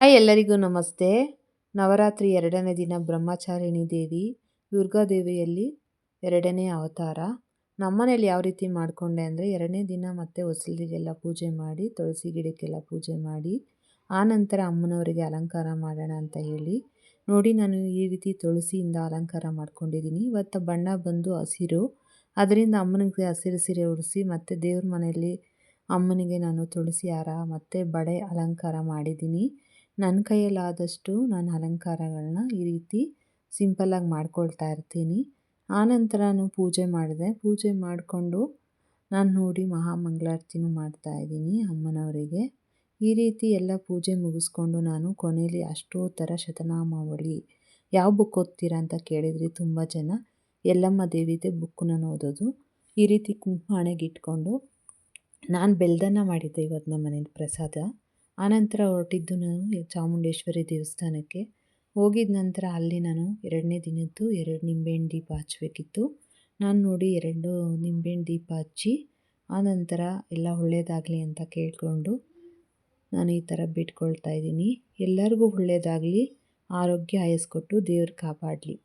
Hi ಎಲ್ಲರಿಗೂ ನಮಸ್ತೆ. ನವರಾತ್ರಿ ಎರಡನೇ ದಿನ ಬ್ರಹ್ಮಚಾರಿಣಿ ದೇವಿ ದುರ್ಗಾದೇವಿಯಲ್ಲಿ ಎರಡನೇ ಅವತಾರ. ನಮ್ಮನೇಲಿ ಯಾವ ರೀತಿ ಮಾಡಿಕೊಂಡೆ ಅಂದರೆ ಎರಡನೇ ದಿನ ಮತ್ತೆ ಹೊಸಲಿಗೆಲ್ಲ ಪೂಜೆ ಮಾಡಿ, ತುಳಸಿ ಗಿಡಕ್ಕೆಲ್ಲ ಪೂಜೆ ಮಾಡಿ ಆನಂತರ ಅಮ್ಮನವರಿಗೆ ಅಲಂಕಾರ ಮಾಡೋಣ ಅಂತ ಹೇಳಿ. ನೋಡಿ ನಾನು ಈ ರೀತಿ ತುಳಸಿಯಿಂದ ಅಲಂಕಾರ ಮಾಡ್ಕೊಂಡಿದ್ದೀನಿ. ಇವತ್ತು ಬಣ್ಣ ಬಂದು ಹಸಿರು. ಅದರಿಂದ ಅಮ್ಮನಿಗೆ ಹಸಿರು ಸೀರೆ ಉಡಿಸಿ ಮತ್ತು ದೇವ್ರ ಮನೆಯಲ್ಲಿ ಅಮ್ಮನಿಗೆ ನಾನು ತುಳಸಿ ಹಾರ ಮತ್ತು ಬಳೆ ಅಲಂಕಾರ ಮಾಡಿದ್ದೀನಿ. ನನ್ನ ಕೈಯಲ್ಲಾದಷ್ಟು ನಾನು ಅಲಂಕಾರಗಳನ್ನ ಈ ರೀತಿ ಸಿಂಪಲ್ಲಾಗಿ ಮಾಡ್ಕೊಳ್ತಾ ಇರ್ತೀನಿ. ಆನಂತರ ಪೂಜೆ ಮಾಡಿದೆ. ಪೂಜೆ ಮಾಡಿಕೊಂಡು ನಾನು ನೋಡಿ ಮಹಾಮಂಗಳಾರತಿನೂ ಮಾಡ್ತಾಯಿದ್ದೀನಿ ಅಮ್ಮನವರಿಗೆ. ಈ ರೀತಿ ಎಲ್ಲ ಪೂಜೆ ಮುಗಿಸ್ಕೊಂಡು ನಾನು ಕೊನೆಯಲ್ಲಿ ಅಷ್ಟೋತ್ತರ ಶತನಾಮಾವಳಿ. ಯಾವ ಬುಕ್ ಓದ್ತೀರಾ ಅಂತ ಕೇಳಿದ್ರಿ ತುಂಬ ಜನ ಎಲ್ಲಮ್ಮ ದೇವಿದೆ ಬುಕ್ ನಾನು ಓದೋದು. ಈ ರೀತಿ ಕುಂಕುಮ ಇಟ್ಕೊಂಡು ನಾನು ಬೆಲ್ದನ್ನ ಮಾಡಿದ್ದೆ ಇವತ್ತು ನಮ್ಮ ಮನೇಲಿ ಪ್ರಸಾದ. ಆನಂತರ ಹೊರಟಿದ್ದು ನಾನು ಚಾಮುಂಡೇಶ್ವರಿ ದೇವಸ್ಥಾನಕ್ಕೆ. ಹೋಗಿದ ನಂತರ ಅಲ್ಲಿ ನಾನು ಎರಡನೇ ದಿನದ್ದು ಎರಡು ನಿಂಬೆಹಣ್ಣು ದೀಪ ಹಚ್ಚಬೇಕಿತ್ತು ನಾನು ನೋಡಿ ಎರಡು ನಿಂಬೆಹಣ್ಣು ದೀಪ ಹಚ್ಚಿ ಆನಂತರ ಎಲ್ಲ ಒಳ್ಳೆಯದಾಗಲಿ ಅಂತ ಕೇಳಿಕೊಂಡು ನಾನು ಈ ಥರ ಬಿಟ್ಕೊಳ್ತಾ ಇದ್ದೀನಿ. ಎಲ್ಲರಿಗೂ ಒಳ್ಳೆಯದಾಗಲಿ ಆರೋಗ್ಯ ಆಯಸ್ಕೊಟ್ಟು ದೇವ್ರು ಕಾಪಾಡಲಿ.